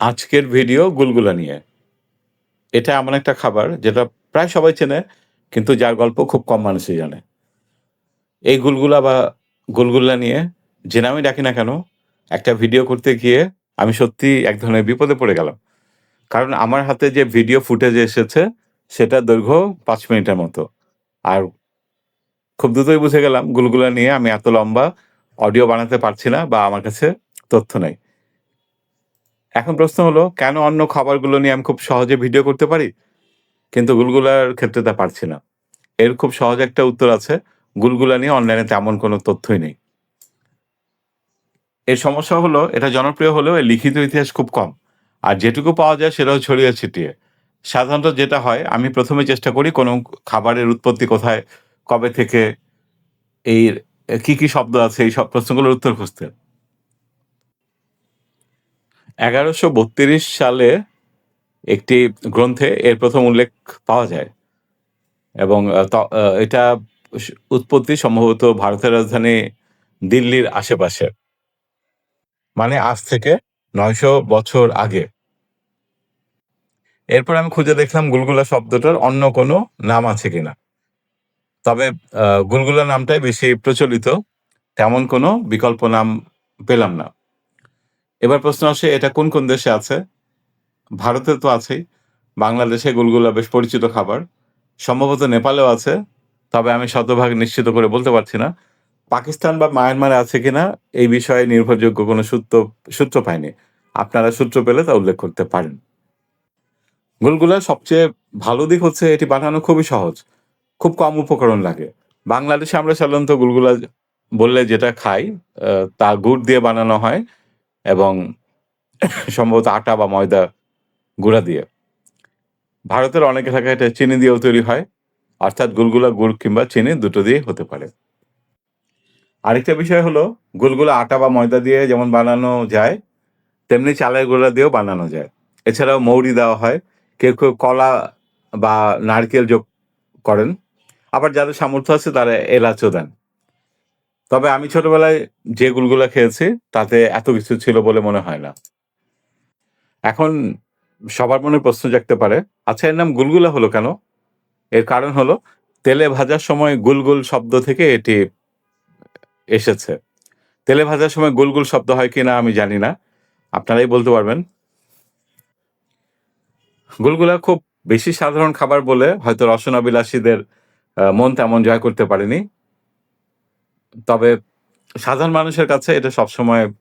আজকের ভিডিও গুলগুলা নিয়ে। এটা এমন একটা খাবার যেটা প্রায় সবাই চেনে কিন্তু যার গল্প খুব কম মানুষই জানে। এই গুলগুলা বা গুলগুল্লা নিয়ে যে নামেই ডাকি না কেন, একটা ভিডিও করতে গিয়ে আমি সত্যিই এক ধরনের বিপদে পড়ে গেলাম। কারণ আমার হাতে যে ভিডিও ফুটেজ এসেছে সেটা দৈর্ঘ্য পাঁচ মিনিটের মতো। আর খুব দ্রুতই বুঝে গেলাম গুলগুলা নিয়ে আমি এত লম্বা অডিও বানাতে পারছি না বা আমার কাছে তথ্য নাই। এখন প্রশ্ন হলো কেন অন্য খাবারগুলো নিয়ে আমি খুব সহজে ভিডিও করতে পারি? কিন্তু গুলগুলার ক্ষেত্রে তা পারছি না। এর খুব সহজ একটা উত্তর আছে। গুলগুলা নিয়ে অনলাইনে তেমন কোনো তথ্যই নেই। এর সমস্যা হলো এটা জনপ্রিয় হলেও এর লিখিত ইতিহাস খুব কম। আর যেটুকু পাওয়া যায় সেটাও ছড়িয়ে ছিটিয়ে। সাধারণত যেটা হয় আমি ১ম এ চেষ্টা করি কোনো খাবারের উৎপত্তি কোথায়, কবে থেকে, এর কি, কি শব্দ আছে এই সব প্রশ্নগুলোর উত্তর খুঁজতে। ১১৩২ সালে একটি গ্রন্থে এর প্রথম উল্লেখ পাওয়া যায়। এবং এটা উৎপত্তি সম্ভবত ভারতের রাজধানী দিল্লির আশেপাশে। মানে আজ থেকে ৯০০ বছর আগে। এরপর আমি খুঁজে দেখলাম গুলগুলা শব্দটার অন্য কোনো নাম আছে কিনা। তবে গুলগুলা নামটাই বেশি প্রচলিত। তেমন কোনো বিকল্প নাম পেলাম না। এবার প্রশ্ন আসে এটা কোন, কোন দেশে আছে? ভারতে তো আছেই। বাংলাদেশে গুলগুলা বেশ পরিচিত খাবার। সম্ভবত নেপালেও আছে। তবে আমি শতভাগ নিশ্চিত করে বলতে পারছি না। পাকিস্তান বা মায়ানমারে আছে কিনা এই বিষয়ে নির্ভরযোগ্য কোনো সূত্র সূত্র পাইনি। আপনারা সূত্র পেলে তা উল্লেখ করতে পারেন। গুলগুলার সবচেয়ে ভালো দিক হচ্ছে এটি বানানো খুবই সহজ। খুব কম উপকরণ লাগে। বাংলাদেশে আমরা সাধারণত গুলগুলা বললে যেটা খাই তা গুড় দিয়ে বানানো হয় এবং সম্ভবত আটা বা ময়দা গুঁড়া দিয়ে। ভারতের অনেক এলাকায় এটা চিনি দিয়েও তৈরি হয়। অর্থাৎ গুলগুলা গুড় কিংবা চিনি দুটো দিয়ে হতে পারে। আরেকটা বিষয় হলো গুলগুলা আটা বা ময়দা দিয়ে যেমন বানানো যায়, তেমনি চালের গুঁড়া দিয়েও বানানো যায়। এছাড়াও মৌরি দেওয়া হয়। কেউ, কেউ কলা বা নারকেল যোগ করেন। আবার যাদের সামর্থ্য আছে তারা এলাচও দেন। তবে আমি ছোটবেলায় যে গুলগুলা খেয়েছি তাতে এত কিছু ছিল বলে মনে হয় না। এখন সবার মনে প্রশ্ন জাগতে পারে, আচ্ছা এর নাম গুলগুলা হলো কেন? এর কারণ হলো তেলে ভাজার সময় গুলগুল শব্দ থেকে এটি এসেছে। তেলে ভাজার সময় গুলগুল শব্দ হয় কিনা আমি জানি না। আপনারাই বলতে পারবেন। গুলগুলা খুব বেশি সাধারণ খাবার বলে হয়তো রসনাবিলাসীদের মন তেমন জয় করতে পারেনি। তবে সাধারণ মানুষের কাছে এটা সবসময়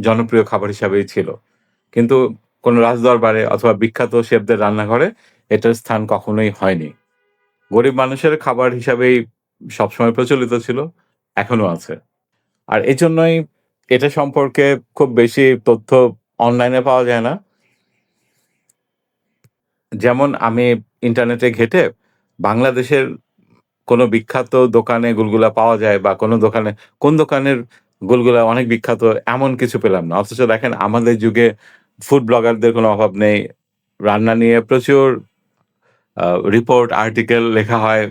জনপ্রিয় খাবার হিসাবেই ছিল। কিন্তু কোনো রাজদরবারে অথবা বিখ্যাত শেফদের রান্নাঘরে এটার স্থান কখনোই হয়নি। গরিব মানুষের খাবার হিসাবেই সবসময় প্রচলিত ছিল, এখনও আছে। আর এই জন্যই এটা সম্পর্কে খুব বেশি তথ্য অনলাইনে পাওয়া যায় না। যেমন আমি ইন্টারনেটে ঘেঁটে বাংলাদেশের কোনো বিখ্যাত দোকানে গুলগুলা পাওয়া যায় বা কোনো দোকানে কোন দোকানের গুলগুলা অনেক বিখ্যাত এমন কিছু পেলাম না। অথচ দেখেন আমাদের যুগে ফুড ব্লগারদের কোনো অভাব নেই। রান্না নিয়ে প্রচুর রিপোর্ট, আর্টিকেল লেখা হয়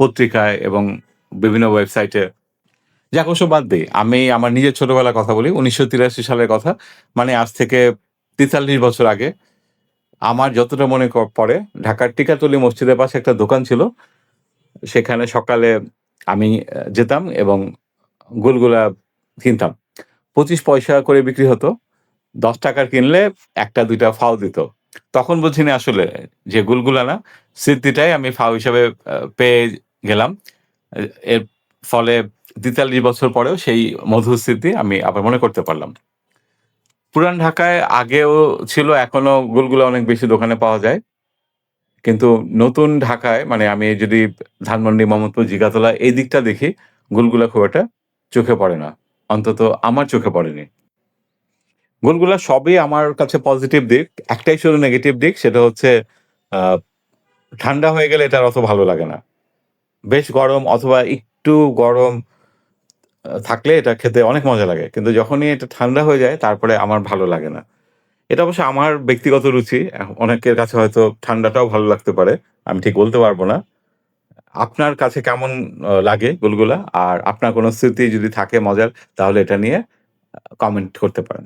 পত্রিকায় এবং বিভিন্ন ওয়েবসাইটে। যাক ওসব বাদ দেই। আমি আমার নিজের ছোটবেলার কথা বলি। ১৯৮৩ সালের কথা। মানে আজ থেকে ৪৩ বছর আগে। আমার যতটা মনে পড়ে ঢাকার টিকাতলি মসজিদের পাশে একটা দোকান ছিল। সেখানে সকালে আমি যেতাম এবং গুলগুলা কিনতাম। ২৫ পয়সা করে বিক্রি হতো। দশ টাকার কিনলে ১ টা ২ ফাও দিত। তখন বুঝিনি আসলে যে গুলগুলা না, স্মৃতিটাই আমি ফাও হিসাবে পেয়ে গেলাম। এর ফলে ৪৩ বছর পরেও সেই মধুর স্মৃতি আমি আবার মনে করতে পারলাম। পুরান ঢাকায় আগেও ছিল, এখনও গুলগুলা অনেক বেশি দোকানে পাওয়া যায়। কিন্তু নতুন ঢাকায় মানে আমি যদি ধানমন্ডি, মোহাম্মদপুর, জিগাতলা এই দিকটা দেখি গুলগুলা খুব একটা চোখে পড়ে না। অন্তত আমার চোখে পড়েনি। গুলগুলা সবই আমার কাছে পজিটিভ দিক। একটাই শুধু নেগেটিভ দিক সেটা হচ্ছে ঠান্ডা হয়ে গেলে এটা অত ভালো লাগে না। বেশ গরম অথবা একটু গরম থাকলে এটা খেতে অনেক মজা লাগে। কিন্তু যখনই এটা ঠান্ডা হয়ে যায় তারপরে আমার ভালো লাগে না। এটা অবশ্য আমার ব্যক্তিগত রুচি। অনেকের কাছে হয়তো ঠান্ডাটাও ভালো লাগতে পারে। আমি ঠিক বলতে পারব না। আপনার কাছে কেমন লাগে গুলগুলা? আর আপনার কোনো স্মৃতি যদি থাকে মজার, তাহলে এটা নিয়ে কমেন্ট করতে পারেন।